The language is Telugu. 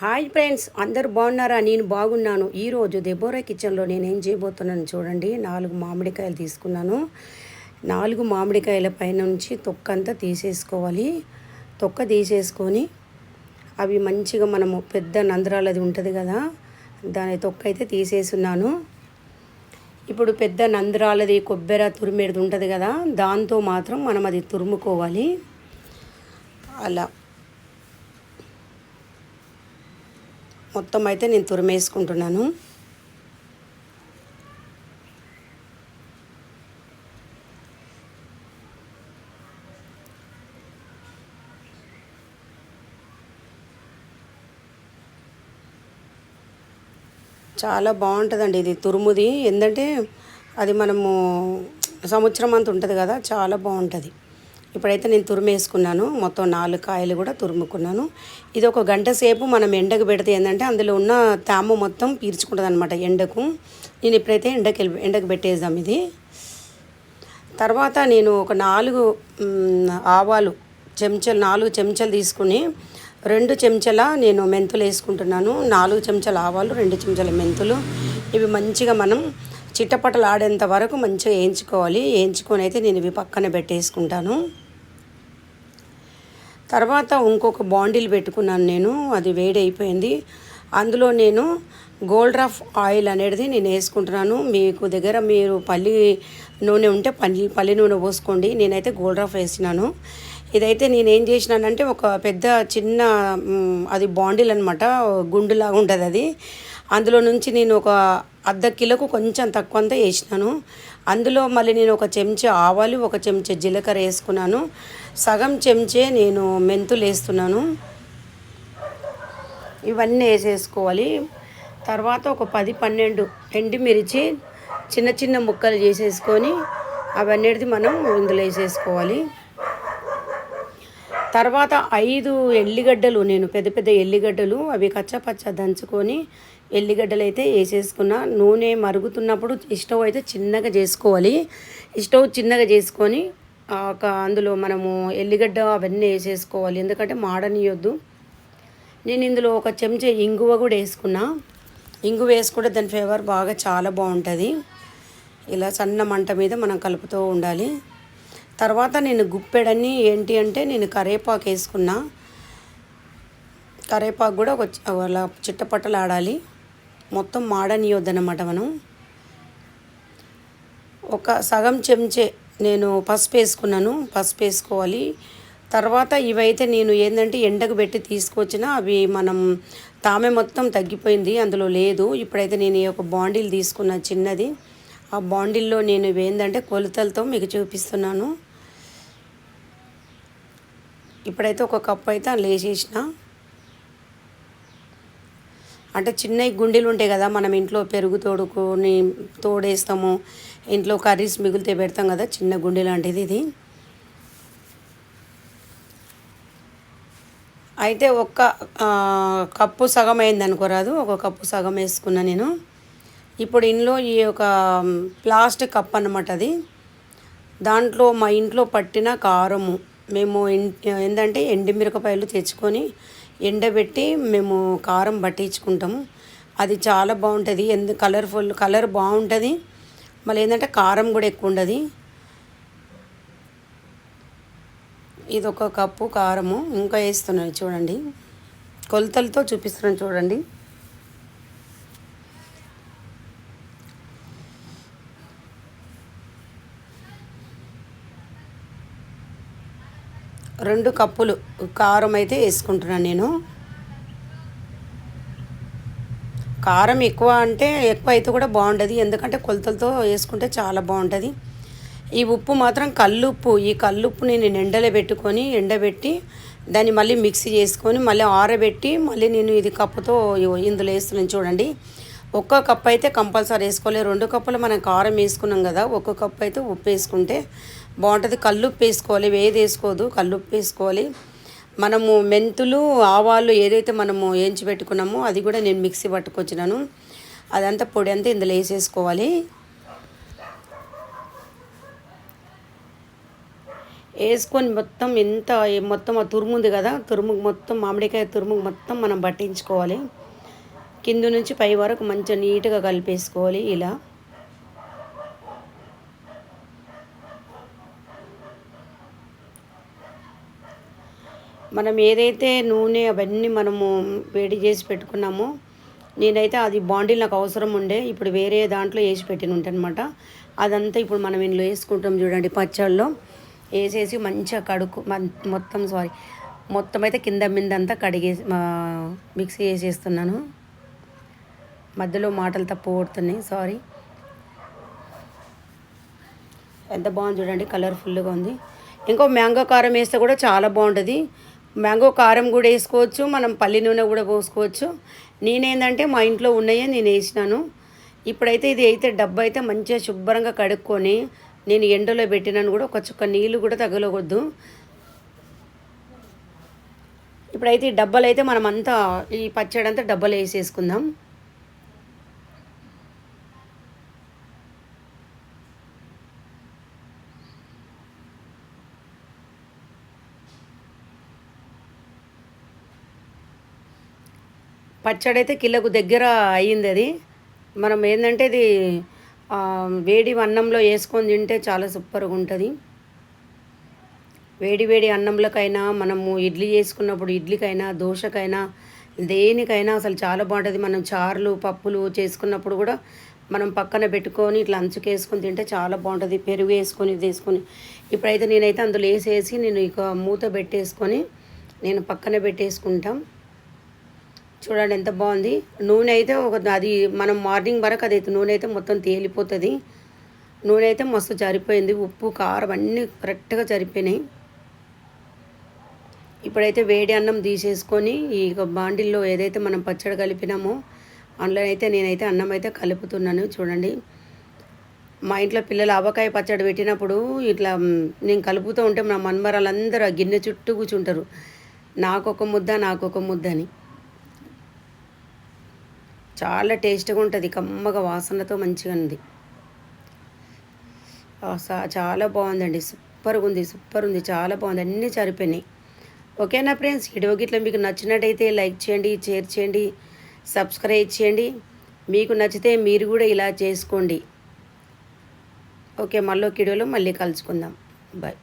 హాయ్ ఫ్రెండ్స్ అందరు బాగున్నారా? నేను బాగున్నాను. ఈరోజు దెబోరా కిచెన్లో నేను ఏం చేయబోతున్నాను చూడండి. నాలుగు మామిడికాయలు తీసుకున్నాను. నాలుగు మామిడికాయల పైన నుంచి తొక్క అంతా తీసేసుకోవాలి. తొక్క తీసేసుకొని అవి మంచిగా మనము పెద్ద నందరాలది ఉంటుంది కదా దాని తొక్క అయితే తీసేసున్నాను. ఇప్పుడు పెద్ద నంద్రాలది కొబ్బరి తురిమేది ఉంటుంది కదా దాంతో మాత్రం మనం అది తురుముకోవాలి. అలా. మొత్తం అయితే నేను తురిమేసుకుంటున్నాను. చాలా బాగుంటుందండి ఇది తురుముది. ఏంటంటే అది మనము సంవత్సరం అంత ఉంటుంది కదా చాలా బాగుంటుంది. ఇప్పుడైతే నేను తురిమేసుకున్నాను. మొత్తం నాలుగు కాయలు కూడా తురుముకున్నాను. ఇది ఒక గంట సేపు మనం ఎండకు పెడితే ఏంటంటే అందులో ఉన్న తేమ మొత్తం పీల్చుకుంటుంది అనమాట ఎండకు. నేను ఇప్పుడైతే ఎండకి వెళ్ళి- ఎండకు పెట్టేద్దాం ఇది. తర్వాత నేను ఒక నాలుగు ఆవాలు చెంచాలు నాలుగు చెంచాలు తీసుకుని రెండు చెంచాల నేను మెంతులు వేసుకుంటున్నాను. నాలుగు చెంచాల ఆవాలు రెండు చెంచాల మెంతులు. ఇవి మంచిగా మనం చిట్టపట్టలు ఆడేంత వరకు మంచిగా వేయించుకోవాలి. వేయించుకొని అయితే నేను ఇవి పక్కన పెట్టేసుకుంటాను. తర్వాత ఇంకొక బాండిల్ పెట్టుకున్నాను నేను. అది వేడి అయిపోయింది అందులో నేను గోల్డ్ రఫ్ ఆయిల్ అనేది నేను వేసుకుంటున్నాను. మీకు దగ్గర మీరు పల్లి నూనె ఉంటే పల్లి పల్లి నూనె పోసుకోండి. నేనైతే గోల్డ్ రఫ్ వేసినాను. ఇదైతే నేను ఏం చేసినానంటే ఒక పెద్ద చిన్న అది బాండిల్ అనమాట గుండులాగా ఉంటుంది అది. అందులో నుంచి నేను ఒక అర్ధ కిలోకు కొంచెం తక్కువ అంతా వేసినాను. అందులో మళ్ళీ నేను ఒక చెంచా ఆవాలు ఒక చెంచా జీలకర్ర వేసుకున్నాను. సగం చెంచే నేను మెంతులు వేస్తున్నాను. ఇవన్నీ వేసేసుకోవాలి. తర్వాత ఒక పది పన్నెండు ఎండుమిర్చి చిన్న చిన్న ముక్కలు చేసేసుకొని అవన్నిటిది మనం ఇందులో వేసేసుకోవాలి. తర్వాత ఐదు ఎల్లిగడ్డలు నేను పెద్ద పెద్ద ఎల్లిగడ్డలు అవి కచ్చపచ్చ దంచుకొని ఎల్లిగడ్డలు అయితే వేసేసుకున్న. నూనె మరుగుతున్నప్పుడు స్టవ్ అయితే చిన్నగా చేసుకోవాలి. స్టవ్ చిన్నగా చేసుకొని ఒక అందులో మనము ఎల్లిగడ్డ అవన్నీ వేసేసుకోవాలి. ఎందుకంటే మాడనియొద్దు. నేను ఇందులో ఒక చెంచా ఇంగువ కూడా వేసుకున్నా. ఇంగువ వేసుకుంటే దాని ఫ్లేవర్ బాగా చాలా బాగుంటుంది. ఇలా సన్న మంట మీద మనం కలుపుతూ ఉండాలి. తర్వాత నేను గుప్పెడని ఏంటి అంటే నేను కరేపాకు వేసుకున్నా. కరేపాకు కూడా ఒక అలా చిట్టపట్టలు ఆడాలి మొత్తం మాడనియొద్దనమాట మనం. ఒక సగం చెంచే నేను పసుపు వేసుకున్నాను పసుపు వేసుకోవాలి. తర్వాత ఇవైతే నేను ఏంటంటే ఎండకు పెట్టి తీసుకొచ్చిన అవి మనం తామె మొత్తం తగ్గిపోయింది అందులో లేదు. ఇప్పుడైతే నేను ఈ ఒక బాండిల్ తీసుకున్న చిన్నది. ఆ బాండిల్లో నేను ఇవి ఏంటంటే కొలతలతో మీకు చూపిస్తున్నాను. ఇప్పుడైతే ఒక కప్పు అయితే అందులో వేసేసిన. అంటే చిన్న గుండెలు ఉంటాయి కదా మనం ఇంట్లో పెరుగు తోడుకొని తోడేస్తాము. ఇంట్లో కర్రీస్ మిగిలితే పెడతాం కదా చిన్న గుండె లాంటిది ఇది. అయితే ఒక్క కప్పు సగం అయింది అనుకోరాదు ఒక కప్పు సగం వేసుకున్నా నేను. ఇప్పుడు ఇంట్లో ఈ ఒక ప్లాస్టిక్ కప్ అన్నమాట అది. దాంట్లో మా ఇంట్లో పట్టిన కారము మేము ఏంటంటే ఎండుమిరపకాయలు తెచ్చుకొని ఎండబెట్టి మేము కారం పట్టించుకుంటాము అది చాలా బాగుంటుంది. ఎందు కలర్ఫుల్ కలర్ బాగుంటుంది. మళ్ళీ ఏంటంటే కారం కూడా ఎక్కువ ఉండదు. ఇది ఒక కప్పు కారము. ఇంకా వేస్తున్నాను చూడండి. కొలతలతో చూపిస్తున్నాను చూడండి. రెండు కప్పులు కారం అయితే వేసుకుంటున్నాను నేను. కారం ఎక్కువ అంటే ఎక్కువ అయితే కూడా బాగుంటుంది ఎందుకంటే కొలతలతో వేసుకుంటే చాలా బాగుంటుంది. ఈ ఉప్పు మాత్రం కల్లుప్పు. ఈ కల్లుప్పు నేను ఎండలో పెట్టుకొని ఎండబెట్టి దాన్ని మళ్ళీ మిక్సీ చేసుకొని మళ్ళీ ఆరబెట్టి మళ్ళీ నేను ఇది కప్పుతో ఇందులో వేస్తున్నాను చూడండి. ఒక్క కప్ అయితే కంపల్సరీ వేసుకోవాలి. రెండు కప్పులు మనం కారం వేసుకున్నాం కదా ఒక్క కప్ అయితే ఉప్పు వేసుకుంటే బాగుంటుంది. కల్లుప్పు వేసుకోవాలి వేది వేసుకోదు కల్లుప్పు వేసుకోవాలి. మనము మెంతులు ఆవాలు ఏదైతే మనము వేయించి పెట్టుకున్నామో అది కూడా నేను మిక్సీ పట్టుకొచ్చినాను. అదంతా పొడి అంతా ఇందులో వేసేసుకోవాలి. వేసుకొని మొత్తం ఎంత మొత్తం ఆ తురుముంది కదా తురుముకు మొత్తం మామిడికాయ తురుముకు మొత్తం మనం పట్టించుకోవాలి. కింద నుంచి పై వరకు మంచిగా నీట్గా కలిపేసుకోవాలి ఇలా. మనం ఏదైతే నూనె అవన్నీ మనము వేడి చేసి పెట్టుకున్నామో నేనైతే అది బాండిల్ నాకు అవసరం ఉండే ఇప్పుడు వేరే దాంట్లో వేసి పెట్టిన ఉంటానమాట. అదంతా ఇప్పుడు మనం ఇందులో వేసుకుంటాం చూడండి పచ్చళ్ళలో. వేసేసి మంచిగా కడుక్కు మొత్తం సారీ మొత్తం అయితే కింద మీద అంతా కడిగేసి మిక్సీ వేసేస్తున్నాను. మధ్యలో మాటలు తప్పు పడుతున్నాయి సారీ ఎంత బాగుంది చూడండి కలర్ఫుల్గా ఉంది. ఇంకో మ్యాంగో కారం వేస్తే కూడా చాలా బాగుంటుంది. మ్యాంగో కారం కూడా వేసుకోవచ్చు మనం పల్లి నూనె కూడా పోసుకోవచ్చు. నేనేందంటే మా ఇంట్లో ఉన్నాయే నేను వేసినాను. ఇప్పుడైతే ఇది అయితే డబ్బు అయితే మంచిగా శుభ్రంగా కడుక్కొని నేను ఎండలో పెట్టినాను కూడా ఒక చుక్క నీళ్ళు కూడా తగలవద్దు ఇప్పుడైతే ఈ డబ్బాలు అయితే మనం అంతా ఈ పచ్చడి అంతా డబ్బాలు వేసేసుకుందాం. పచ్చడి అయితే కిలోకు దగ్గర అయ్యింది అది. మనం ఏంటంటే ఇది వేడి అన్నంలో వేసుకొని తింటే చాలా సూపర్గా ఉంటుంది. వేడి వేడి అన్నంలకైనా మనము ఇడ్లీ చేసుకున్నప్పుడు ఇడ్లీకైనా దోశకైనా దేనికైనా అసలు చాలా బాగుంటుంది. మనం చారులు పప్పులు చేసుకున్నప్పుడు కూడా మనం పక్కన పెట్టుకొని ఇట్లా అంచుకేసుకొని తింటే చాలా బాగుంటుంది. పెరుగు వేసుకొని తీసుకొని ఇప్పుడైతే నేనైతే అందులో వేసేసి నేను ఇక మూత పెట్టేసుకొని నేను పక్కన పెట్టేసుకుంటాం. చూడండి ఎంత బాగుంది. నూనె అయితే ఒక అది మనం మార్నింగ్ వరకు అది నూనె అయితే మొత్తం తేలిపోతుంది. నూనె అయితే మస్తు జరిపోయింది. ఉప్పు కారం అన్నీ కరెక్ట్గా జరిపోయినాయి. ఇప్పుడైతే వేడి అన్నం తీసేసుకొని ఈ బాండిల్లో ఏదైతే మనం పచ్చడి కలిపినామో అందులో అయితే నేనైతే అన్నం అయితే కలుపుతున్నాను. చూడండి. మా ఇంట్లో పిల్లలు ఆవకాయ పచ్చడి పెట్టినప్పుడు ఇట్లా నేను కలుపుతూ ఉంటే మా మన్మరాలందరూ ఆ గిన్నె చుట్టూ కూర్చుంటారు. నాకొక ముద్ద నాకొక ముద్ద అని చాలా టేస్ట్గా ఉంటుంది. కమ్మగా వాసనతో మంచిగా ఉంది. చాలా బాగుందండి. సూపర్గా ఉంది సూపర్ ఉంది. చాలా బాగుంది. అన్నీ సరిపోయినాయి. ఓకేనా ఫ్రెండ్స్? వీడియో గిట్ల మీకు నచ్చినట్టయితే లైక్ చేయండి షేర్ చేయండి సబ్స్క్రైబ్ చేయండి. మీకు నచ్చితే మీరు కూడా ఇలా చేసుకోండి. ఓకే మళ్ళీ ఒక వీడియోలో మళ్ళీ కలుసుకుందాం. బాయ్.